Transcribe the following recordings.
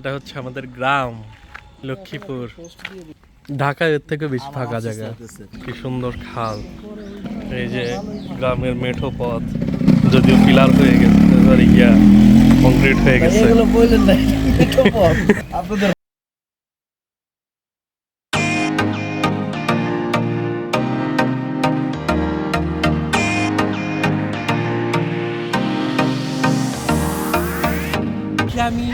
এটা হচ্ছে আমাদের গ্রাম লক্ষ্মীপুর। ঢাকা এর থেকে বেশি ফাঁকা জায়গা। কি সুন্দর খাল। এই যে গ্রামের মেঠো পথ যদিও পিলার হয়ে গেছে ইয়া কংক্রিট হয়ে গেছে। এগুলো বললেন না এটা পথ। আপনাদের আমি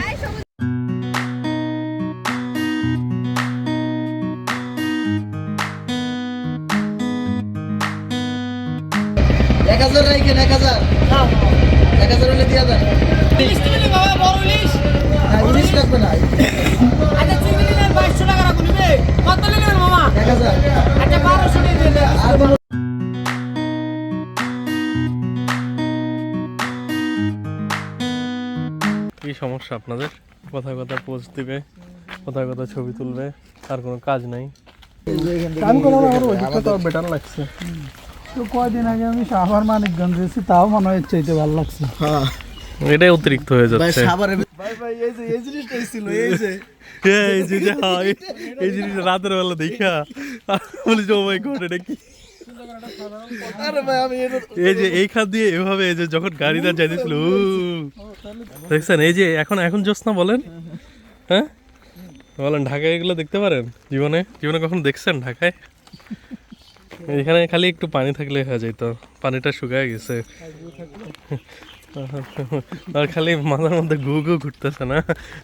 এক হাজার এক হাজার? এক হলে দিয়া দেন। ইলিশ লাগবে না। আচ্ছা এক আচ্ছা আর কি সমস্যা আপনাদের? কোথায় কোথায় পোস্ট দিবে? কোথায় কোথায় ছবি তুলবে? আর কোনো কাজ নাই? আমি কোনো আমার বেটার লাগছে। তো কয়দিন আগে আমি সাভার মানিকগঞ্জ গেছি তাও মনে হয় চাইতে ভালো লাগছে। হ্যাঁ। এটাই অতিরিক্ত হয়ে যাচ্ছে। ভাই ভাই এই যে এই জিনিসটাই ছিল এই যে এই যে যে, হ্যাঁ, এই- এই জিনিস রাতের বেলা দেখা। বলিস ও মাই গড এটা কি? আরে ভাই আমি এটা এই যে এইখান দিয়ে এভাবে এই যে যখন গাড়িটা যাইতেছিল দেখছেন এই যে এখন এখন জ্যোৎস্না বলেন। হ্যাঁ? বলেন ঢাকায় এগুলো দেখতে পারেন? জীবনে জীবনে কখন দেখছেন ঢাকায়? এখানে খালি একটু পানি থাকলে হয়ে যেত পানিটা শুকায় গেছে। আর খালি মাথার মধ্যে ঘু ঘু ঘুরতেছে না।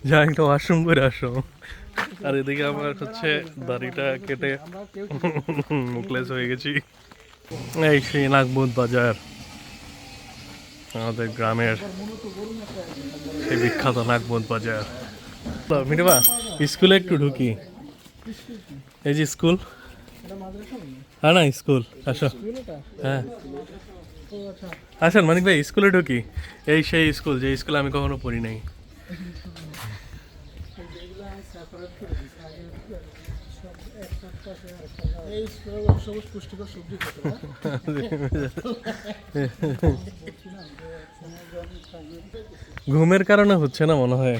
যা একটা ওয়াশরুম করে আসো। আর এদিকে আমার হচ্ছে দাড়িটা কেটে মুখলেস হয়ে গেছি। এই সেই নাগবুদ বাজার। আমাদের গ্রামের সেই বিখ্যাত নাগবুদ বাজার। তো মিঠুবা, স্কুলে একটু ঢুকি। এই যে স্কুল। হ্যাঁ না স্কুল আসো। হ্যাঁ। আসেন মানিক ভাই স্কুলে ঢুকি। এই সেই স্কুল যে স্কুলে আমি কখনো পড়ি নাই। ঘুমের কারণে হচ্ছে না মনে হয়।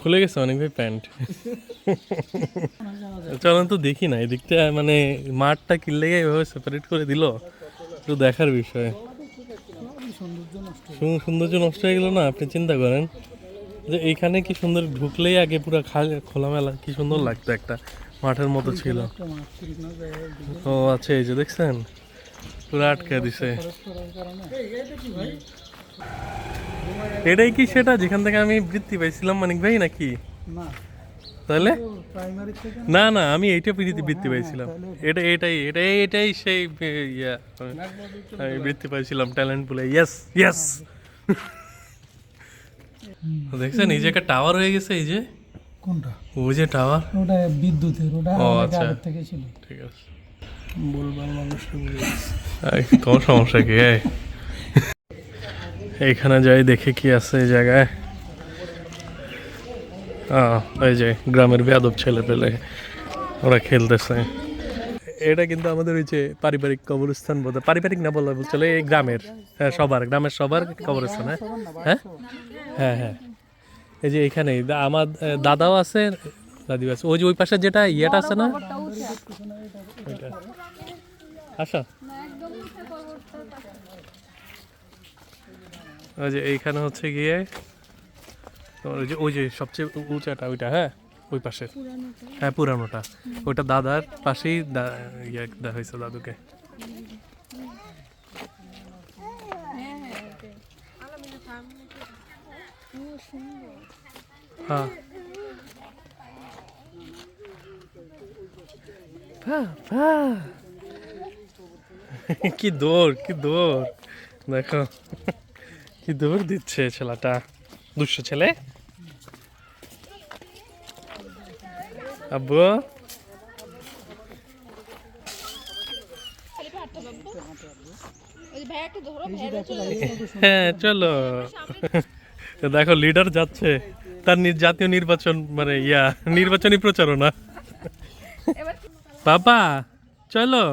খুলে গেছে অনেক ভাই প্যান্ট। চলেন তো দেখি না, এদিকটা মানে মাঠটা কিনলে এভাবে সেপারেট করে দিল, একটু দেখার বিষয়। সৌন্দর্য নষ্ট হয়ে গেল না, আপনি চিন্তা করেন। যে এইখানে কি সুন্দর ঢুকলেই আগে পুরো খোলামেলা, কি সুন্দর লাগতো একটা মাঠের মতো ছিল। ও আচ্ছা এই যে দেখছেন? পুরো আটকে দিছে। এটাই কি সেটা? যেখান থেকে আমি বৃত্তি পাইছিলাম মানিক ভাই নাকি? না। তাহলে? না না আমি এইটা বৃত্তি বৃত্তি পাইছিলাম। এটা এটাই এটাই এটাই সেই ইয়া। আমি বৃত্তি পাইছিলাম ট্যালেন্ট বলে ইয়েস ইয়েস দেখছেন এই যে একটা টাওয়ার হয়ে গেছে এই যে? কোনটা? ওই যে টাওয়ার ওটা বিদ্যুতের ওটা ও, আচ্ছা। থেকে ছিল। ঠিক আছে। বলবার মানুষটা এই, তোমার সমস্যা কি? এইখানে যাই দেখে কি আছে এই জায়গায়। এই যে গ্রামের বেয়াদব ছেলে পেলে ওরা খেলতেছে। এটা কিন্তু আমাদের ওই যে পারিবারিক কবরস্থান বলতে পারিবারিক না বলা চলে এই গ্রামের হ্যাঁ সবার গ্রামের সবার কবরস্থান হ্যাঁ? হ্যাঁ? হ্যাঁ হ্যাঁ। এই যে এখানে আমার দাদাও আছে দাদিও আছে। ওই যে ওই পাশে যেটা ইয়েটা আছে না? আচ্ছা ওই যে এইখানে হচ্ছে গিয়ে তোমার ওই যে ওই যে সবচেয়ে উঁচাটা ওইটা হ্যাঁ? ওই পাশে। হ্যাঁ পুরানোটা। ওইটা দাদার পাশেই দা- ইয়ে হয়েছে দাদুকে। হ্যাঁ। বাহ। কি দৌড় কি দৌড়। দেখো। কি দৌড় দিচ্ছে ছেলেটা। দুষ্ট ছেলে। আব্বু। হ্যাঁ চলো। দেখো লিডার যাচ্ছে। তার জাতীয় নির্বাচন মানে ইয়া, নির্বাচনী প্রচারণা। বাবা, চলো।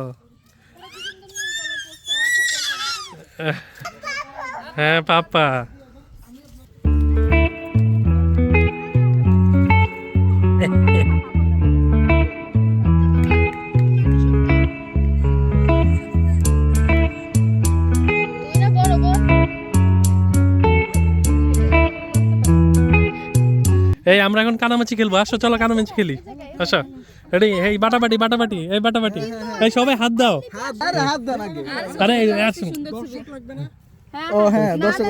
হ্যাঁ পাপা। এই আমরা এখন কানামাচি খেলব। আসো চলো কানামাচি খেলি। আসো। রেডি এই বাটাবাটি বাটাবাটি এই বাটাবাটি। এই সবাই হাত দাও। হাত দাও আরে আসুন। ও হ্যাঁ দর্শক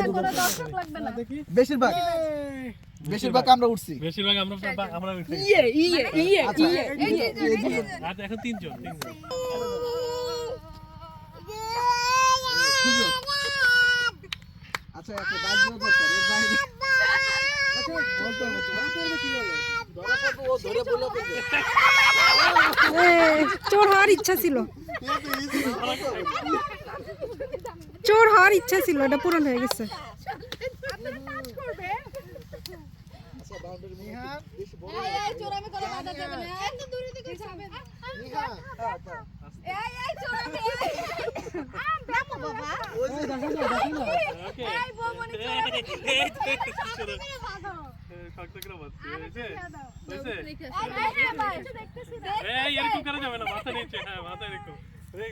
বেশিরভাগ। বেশিরভাগ আমরা উঠছি। বেশিরভাগ আমরা আমরা উঠে ইয়ে ইয়ে ইয়ে ইয়ে ইয়ে আর এখন তিনজন তিনজন। আচ্ছা একটা ডাক দেওয়া দরকার এর বাইরে। আচ্ছা, বলতে হবে ধরা পড়বে? ধরা পড়বে, ও ধরে বললে চোর হওয়ার ইচ্ছা ছিল। চোর হওয়ার ইচ্ছা ছিল এটা পূরণ হয়ে গেছে এই এরকম করা যাবে না মাথা নিচে হ্যাঁ মাথা এই,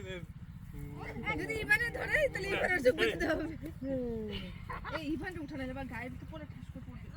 যদি ইভানে ধরে, তাহলে ইভানের যোগ দিতে হবে। এই ইভানটা উঠানো যাবে গায়ের পরে ঠাস করে পড়বে।